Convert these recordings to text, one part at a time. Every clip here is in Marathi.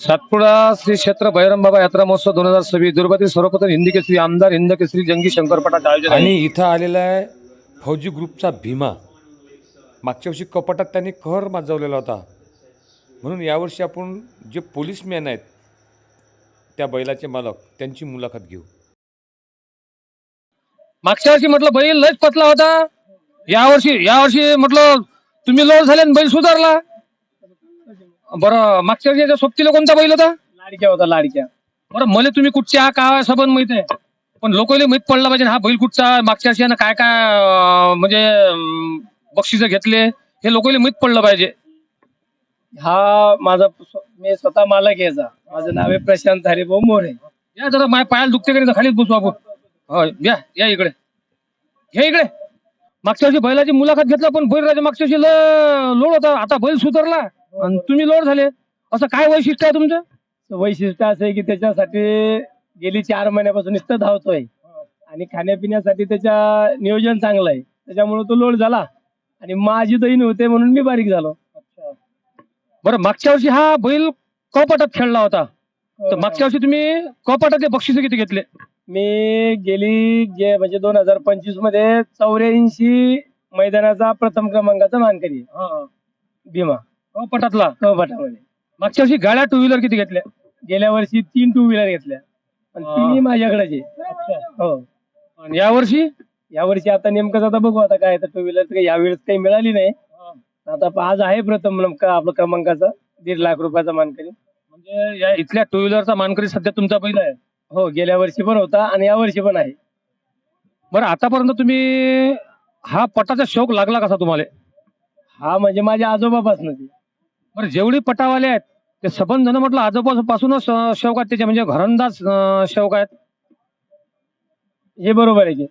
सातपुडा श्री क्षेत्र भैरमबाबा यात्रा महोत्सव दोन हजार सव्वीस. दुर्गातील सर्वप्रथम हिंदी केसरी आमदार हिंद केसरी जंगी शंकरपटाचे आयोजन. आणि इथं आलेला आहे फौजी ग्रुपचा भीमा. मागच्या वर्षी कपाटात त्यांनी कहर माजवलेला होता. म्हणून यावर्षी आपण जे पोलीसमॅन आहेत त्या बैलाचे मालक त्यांची मुलाखत घेऊ. मागच्या वर्षी म्हटलं बैल लयच पतला होता. यावर्षी यावर्षी म्हटलं तुम्ही लोड झाले आणि बैल सुधारला. बरं मागच्या याच्या सोबतीला कोणता बैल होता? लाडक्या होता लाडक्या. बरं मला तुम्ही कुठच्या काय सबंध माहीत आहे? पण लोकांना माहीत पडलं पाहिजे हा बैल कुठचा मागच्या वर्षी यानं काय काय अं, म्हणजे बक्षीस घेतले हे लोकांना माहीत पडलं पाहिजे. हा माझा स्व- मी स्वतः मालक याचा. माझं नाव आहे प्रशांत हरिभाऊ मोरे. या जरा माझ्या पायाला दुखते का खालीच बसू आपण. होय या या इकडे. घ्या इकडे. मागच्या वर्षी बैलाची मुलाखत घेतला पण बैल राजा मागच्या वर्षी ल- लोड होता. आता बैल सुधारला. आणि तुम्ही लोड झाले. असं काय वैशिष्ट्य आहे तुमचं? वैशिष्ट्य असं आहे की त्याच्यासाठी गेली चार महिन्यापासून नुसतं धावतोय. आणि खाण्यापिण्यासाठी त्याच्या नियोजन चांगलं आहे. त्याच्यामुळे तो लोड झाला. आणि माझी दहीन होते म्हणून मी बारीक झालो. बरं मागच्या वर्षी हा बैल कपाटात खेळला होता. तर मागच्या वर्षी तुम्ही कपाटातले बक्षीस किती घेतले? मी गेली जे म्हणजे दोन हजार पंचवीसमध्ये चौऱ्याऐंशी मैदानाचा प्रथम क्रमांकाचा मानकरी. भीमा. कपाटातला कळपाटामध्ये मागच्या वर्षी गाड्या टू व्हीलर किती घेतल्या? गेल्या वर्षी तीन टू व्हीलर घेतल्या. आणि हा. तिन्ही माझ्याकडेच. आहे हो. आणि यावर्षी या वर्षी आता नेमकं आता बघू आता काय टू व्हीलर काही यावेळेस काही मिळाली नाही. आता प- आज आहे प्रथम नेमकं आपलं क्रमांकाचा. दीड लाख रुपयाचा मानकरी. म्हणजे या इथल्या टू व्हीलरचा मानकरी सध्या तुमचा बैल आहे. हो गेल्या वर्षी पण होता आणि या वर्षी पण आहे. बरं आतापर्यंत तुम्ही हा पटाचा शौक लागला कसा तुम्हाला? हा म्हणजे माझ्या आजोबापासून बरं जेवढी पटावाले आहेत ते सबंध जण म्हटलं आजोबापासूनच शौक आहेत त्याचे म्हणजे घरंदाज शौक आहेत. हे बरोबर आहे की.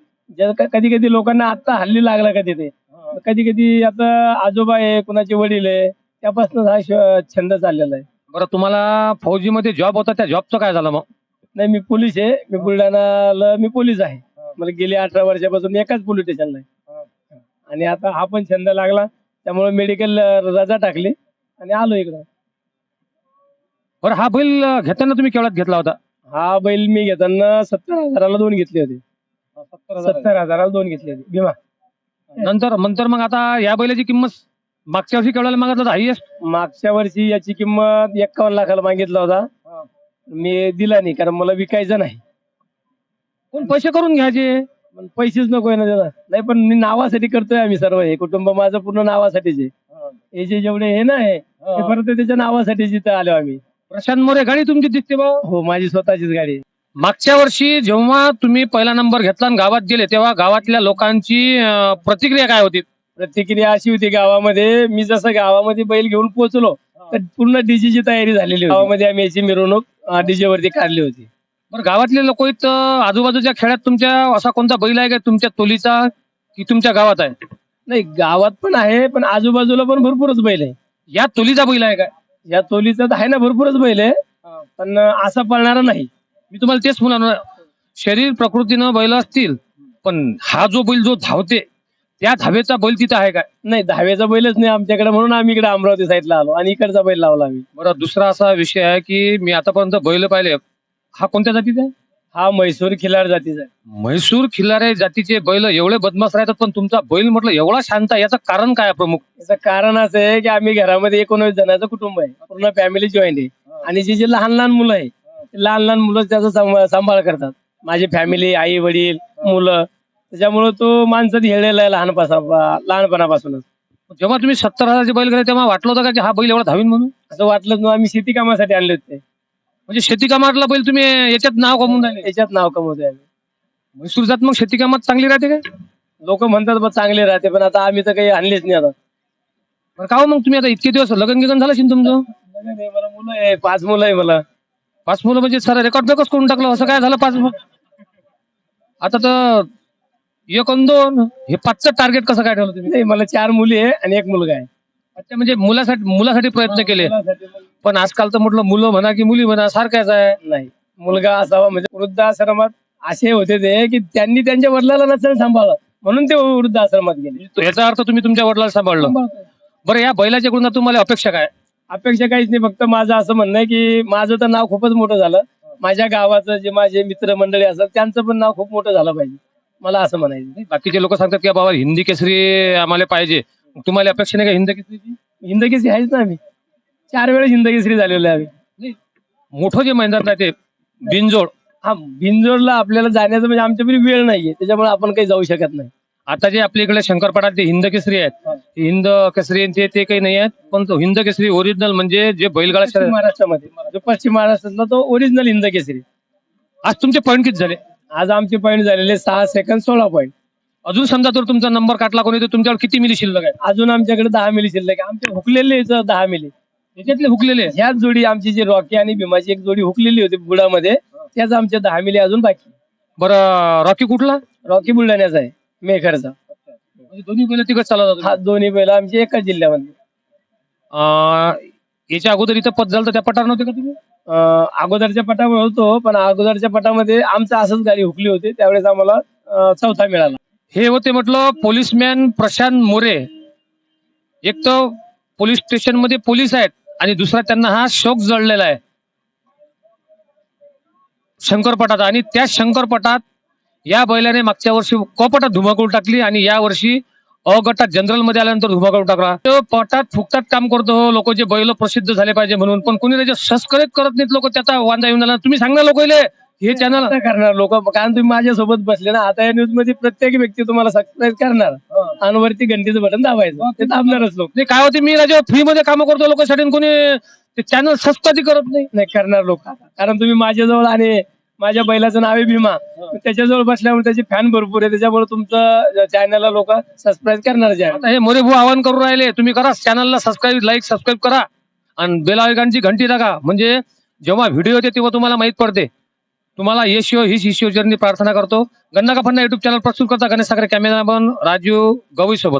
कधी कधी लोकांना आता हल्ली लागला कधी ते कधी कधी आता आजोबा आहे कुणाचे वडील आहे त्यापासून हा श- छंद चाललेला आहे. बरं तुम्हाला फौजीमध्ये जॉब होता त्या जॉबचं काय झालं मग? नाही मी पोलीस आहे. मी बुलढाणाला मी पोलीस आहे. मला गेली अठरा वर्षापासून एकाच पोलीस स्टेशनला आहे. आणि आता हा पण छंद लागला त्यामुळे मेडिकल रजा टाकली. आणि आलो इकडं. बरं हा बैल घेताना तुम्ही केवढ्यात घेतला होता? हा बैल मी घेताना सत्तर हजाराला दोन घेतले होते. सत्तर हजाराला. दोन घेतले होते. भीमा. नंतर नंतर मग आता या बैलाची किंमत मागच्या वर्षी केवढ्याला मागितलं होतं? हायएस्ट मागच्या वर्षी याची किंमत एक्कावन्न लाखाला मागितला होता. मी दिला नाही कारण मला विकायचं नाही. कोण पैसे करून घ्यायचे? पण पैसेच नको ना त्याला. नाही पण मी नावासाठी करतोय आम्ही सर्व. हे कुटुंब माझं पूर्ण नावासाठीच आहे. हे. जे जेवढे हे ना हे ते परत त्याच्या नावासाठी जिथं आलो आम्ही. प्रशांत मोरे गाडी तुमची दिसते भाऊ? हो माझी स्वतःचीच गाडी. आहे. मागच्या वर्षी जेव्हा तुम्ही पहिला नंबर घेतला आणि गावात गेले तेव्हा गावातल्या लोकांची अं, प्रतिक्रिया काय होती? प्रतिक्रिया अशी होती गावामध्ये मी जसं गावामध्ये बैल घेऊन पोहोचलो तर पूर्ण डीजेची तयारी झालेली होती. गावामध्ये आम्ही याची मिरवणूक डीजे वरती काढली होती. बरं गावातले लोक इथं आजूबाजूच्या खेड्यात तुमच्या असा कोणता बैल आहे का तुमच्या तोलीचा की तुमच्या गावात आहे? नाही गावात पण आहे पण आजूबाजूला पण भरपूरच बैल आहे. या तोलीचा बैल आहे काय? या तोलीचं तर आहे ना भरपूरच बैल आहे. पण असा पळणारा नाही. मी तुम्हाला तेच म्हणणार शरीर प्रकृतीनं बैल असतील पण हा जो बैल जो धावते त्या धावेचा बैल तिथं आहे काय? नाही दहाव्याचा बैलच नाही आमच्याकडे. म्हणून आम्ही इकडे अमरावती साईडला आलो आणि इकडचा बैल लावला आम्ही. बरं दुसरा असा विषय आहे की मी आतापर्यंत बैल पाहिले. हा कोणत्या जातीचा आहे? हा म्हैसूर खिलार जातीचा आहे. म्हैसूर खिल्लारे जातीचे बैल एवढे बदमाश राहतात पण तुमचा बैल म्हटलं एवढा शांत आहे याचं कारण काय आहे प्रमुख? याचं कारण असं आहे की आम्ही घरामध्ये एकोणवीस जणांचं कुटुंब आहे. पूर्ण फॅमिली जॉईंट आहे. आणि जे जे लहान लहान मुलं आहे ते लहान लहान मुलं त्याचा सांभा- सांभाळ करतात. माझी फॅमिली आई वडील मुलं. त्याच्यामुळे तो माणसात हेळलेला आहे लहानपासून लहानपणापासूनच. जेव्हा तुम्ही सत्तर हजारचे बैल गेले तेव्हा वाटलं होतं का की हा बैल एवढा धावीन म्हणून? असं वाटलं ना आम्ही शेती कामासाठी आणले होते. म्हणजे शेती कामातला बैल तुम्ही याच्यात नाव कमवून राहिले. त्याच्यात नाव कमवतोय आम्ही. म्हैसूर जात मग शेती कामात चांगली राहते काय? लोक म्हणतात बा चांगले राहते पण आता आम्ही तर काही आणलेच नाही आता. बरं का हो मग तुम्ही आता इतके दिवस लग्न गिगन झालं असेल तुमचं? मला मुलं आहे पाच मुलं आहे मला. पाच मुलं म्हणजे सर रेकॉर्ड बेकच करून टाकलं असं काय झालं पाच मुलं? आता तर एक अन दोन हे पाचचं टार्गेट कसं काय ठेवलं तुम्ही? नाही मला चार मुली आहे आणि एक मुलगा आहे. अच्छा म्हणजे मुलासाठी मुलासाठी प्रयत्न केले. मुलासाठी पण आजकाल तर म्हटलं मुलं म्हणा की मुली म्हणा सारख्याच आहे. नाही. मुलगा असावा म्हणजे वृद्धाश्रमात असे होते ते की त्यांनी त्यांच्या वडिलाला नसेल सांभाळलं. म्हणून ते वृद्धाश्रमात गेले. तो याचा अर्थ तुम्ही तुमच्या वडिलाला सांभाळलं. बरं या बैलाच्या कडून तुम्हाला अपेक्षा काय? अपेक्षा काहीच नाही. फक्त माझं असं म्हणणं आहे की माझं तर नाव खूपच मोठं झालं. माझ्या गावाचं जे माझे मित्रमंडळी असतात त्यांचं पण नाव खूप मोठं झालं पाहिजे. मला असं म्हणायचं बाकीचे लोक सांगतात की बाबा हिंदी केसरी आम्हाला पाहिजे. तुम्हाला अपेक्षा नाही का हिंदी केसरीची? हिंदकेसरी आहेच ना आम्ही. चार वेळेस हिंदकेसरी झालेलो आहे आम्ही. मोठं जे मैदान आहे ते बिनजोड. हा बिंजोडला आपल्याला जाण्याचं म्हणजे आमच्याकडे वेळ नाहीये. त्याच्यामुळे आपण काही जाऊ शकत नाही. आता जे आपल्या इकडे शंकरपाटात ते हिंद केसरी आहेत ते हिंद केसरी ते ते काही नाही आहेत पण तो हिंद केसरी ओरिजिनल म्हणजे जे बैलगाडा महाराष्ट्रामध्ये. जो पश्चिम महाराष्ट्रातला तो ओरिजिनल हिंदकेसरी आज तुमचे पॉईंट किती झाले? आज आमचे पॉईंट झालेले सहा सेकंद सोळा पॉईंट अजून समजा जर तुमचा नंबर काटला कोणी तर तुमच्यावर किती मिली शिल्लक आहे? अजून आमच्याकडे दहा मिली शिल्लक आहे. आमचे हुकलेले दहा मिली. त्याच्यातले हुकलेले. ह्याच जोडी आमची जी रॉकी आणि भीमाची एक जोडी हुकलेली होती बुडामध्ये त्याच आमच्या दहा मिली अजून बाकी. बरं रॉकी कुठला? रॉकी बुलढाण्याचा आहे मेखरचा म्हणजे दोन्ही बैल तिकडे चालवतात हा दोन्ही बैल आमचे एकाच जिल्ह्यामध्ये. याच्या अगोदर इथं पद झालं तर त्या पटार नव्हते का तुम्ही? अं, अगोदरच्या पटावर होतो पण अगोदरच्या पटामध्ये आमचं असंच गाडी हुकली होती त्यावेळेस आम्हाला अं, चौथा मिळाला. हे होते म्हटलं पोलीसमॅन प्रशांत मोरे. एक तर पोलीस स्टेशनमध्ये पोलीस आहेत आणि दुसरा त्यांना हा शोक जळलेला आहे. शंकरपटात आणि त्या शंकरपटात या बैलाने मागच्या वर्षी कोपटात धुमाकूळ टाकली आणि या वर्षी अ गटात जनरलमध्ये आल्यानंतर धुमाकूळ टाकला. तो पटात फुकटात काम करतो. हो लोक जे बैल प्रसिद्ध झाले पाहिजे म्हणून. पण कोणी त्याच्या सबस्क्राईब करत नाहीत लोक. त्याचा वांदा येऊन आला. तुम्ही सांगा लोक हे चॅनल करणार लोक. कारण तुम्ही माझ्यासोबत बसले ना आता या न्यूजमध्ये प्रत्येक व्यक्ती तुम्हाला सबस्क्राईब करणार. आणि वरती घंटीचं बटन दाबायचं. ते दाबणारच लोक. नाही काय होते मी राजा फ्री मध्ये काम करतो लोकांसाठी कोणी ते चॅनल सबस्क्राईब करत नाही. नाही करणार लोक. कारण तुम्ही माझ्याजवळ आणि माझ्या बैलाचं नाव आहे भीमा. त्याच्याजवळ बसल्यामुळे त्याचे फॅन भरपूर आहे. त्याच्यामुळे तुमचं चॅनलला लोक सबस्क्राईब करणार जे. आता हे मोरे भाऊ आवाहन करून राहिले. तुम्ही करा चॅनलला सबस्क्राईब लाईक सबस्क्राईब करा. आणि बेल आयकॉनची घंटी टाका म्हणजे जेव्हा व्हिडिओ येते तेव्हा तुम्हाला माहीत पडते. तुम्हाला यश हो हीच ईश्वरचरणी प्रार्थना करतो. गन्ना का फन्ना युट्यूब चॅनल प्रस्तुत करता गणेश साखरे कॅमेरामन राजू गवई सोबत.